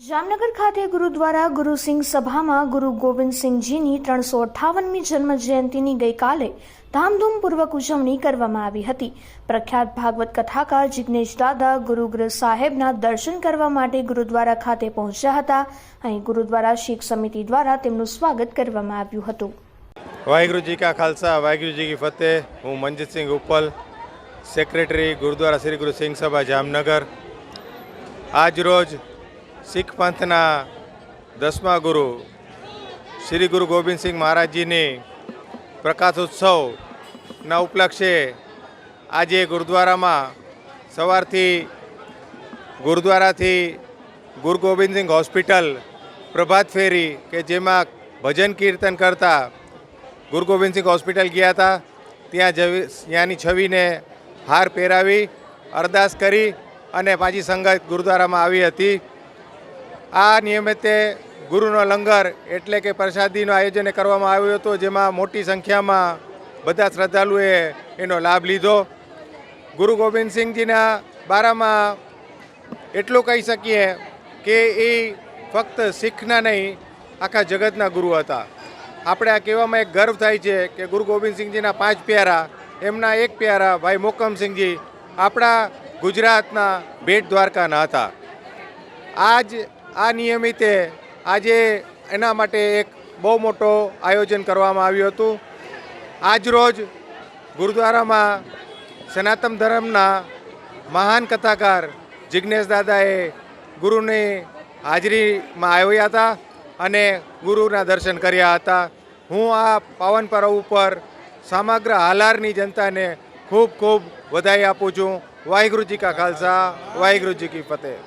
જામનગર ખાતે ગુરુદ્વારા ગુરુસિંહ સભામાં ગુરુ ગોવિંદસિંહજીની ત્રણસો અઠ્ઠાવનમી જન્મ જયંતિની ગઈકાલે ધામધૂમપૂર્વક ઉજવણી કરવામાં આવી હતી. પ્રખ્યાત ભાગવત કથાકાર જિગ્નેશ દાદા ગુરુગ્રહ સાહેબના દર્શન કરવા માટે ગુરુદ્વારા ખાતે પહોંચ્યા હતા. અહીં ગુરુદ્વારા શીખ સમિતિ દ્વારા તેમનું સ્વાગત કરવામાં આવ્યું હતું. વાહેગુરુજી કા ખાલસા, વાહેગુરુજી કી ફતેહ. હું મનજીતસિંહ ઉપલ, સેક્રેટરી ગુરુદ્વારા શ્રી ગુરુ સિંહ સભા જામનગર. આજ રોજ શીખ પંથના દસમા ગુરુ શ્રી ગુરુ ગોવિંદસિંહ મહારાજજીની પ્રકાશ ઉત્સવના ઉપલક્ષે આજે ગુરુદ્વારામાં સવારથી ગુરુદ્વારાથી ગુરુ ગોવિંદસિંહ હોસ્પિટલ પ્રભાત ફેરી કે જેમાં ભજન કીર્તન કરતા ગુરુ ગોવિંદસિંહ હોસ્પિટલ ગયા હતા. ત્યાં જવી, ત્યાંની છવિને હાર પહેરાવી, અરદાસ કરી અને પાછી સંગત ગુરુદ્વારામાં આવી હતી. આ નિયમિતે ગુરુનો લંગર એટલે કે પ્રસાદીનું આયોજન કરવામાં આવ્યું હતું, જેમાં મોટી સંખ્યામાં બધા શ્રદ્ધાળુએ એનો લાભ લીધો. ગુરુ ગોવિંદસિંહજીના બારામાં એટલું કહી શકીએ કે એ ફક્ત શીખના નહીં, આખા જગતના ગુરુ હતા. આપણે આ કહેવામાં એક ગર્વ થાય છે કે ગુરુ ગોવિંદસિંહજીના પાંચ પ્યારા, એમના એક પ્યારા ભાઈ મોકમસિંહજી આપણા ગુજરાતના ભેટ દ્વારકાના હતા. આજ આ નિયમિતે આજે એના માટે એક બહુ મોટો આયોજન કરવામાં આવ્યું હતું. આજ રોજ ગુરુદ્વારામાં સનાતન ધર્મના મહાન કથાકાર જિજ્ઞેશ દાદાએ ગુરુની હાજરીમાં આવ્યા હતા અને ગુરુના દર્શન કર્યા હતા. હું આ પાવન પર્વ ઉપર સમગ્ર હાલારની જનતાને ખૂબ ખૂબ વધાઈ આપું છું. વાહેગુરુજી કા ખાલસા વાહેગુરુજી કી ફતેહ.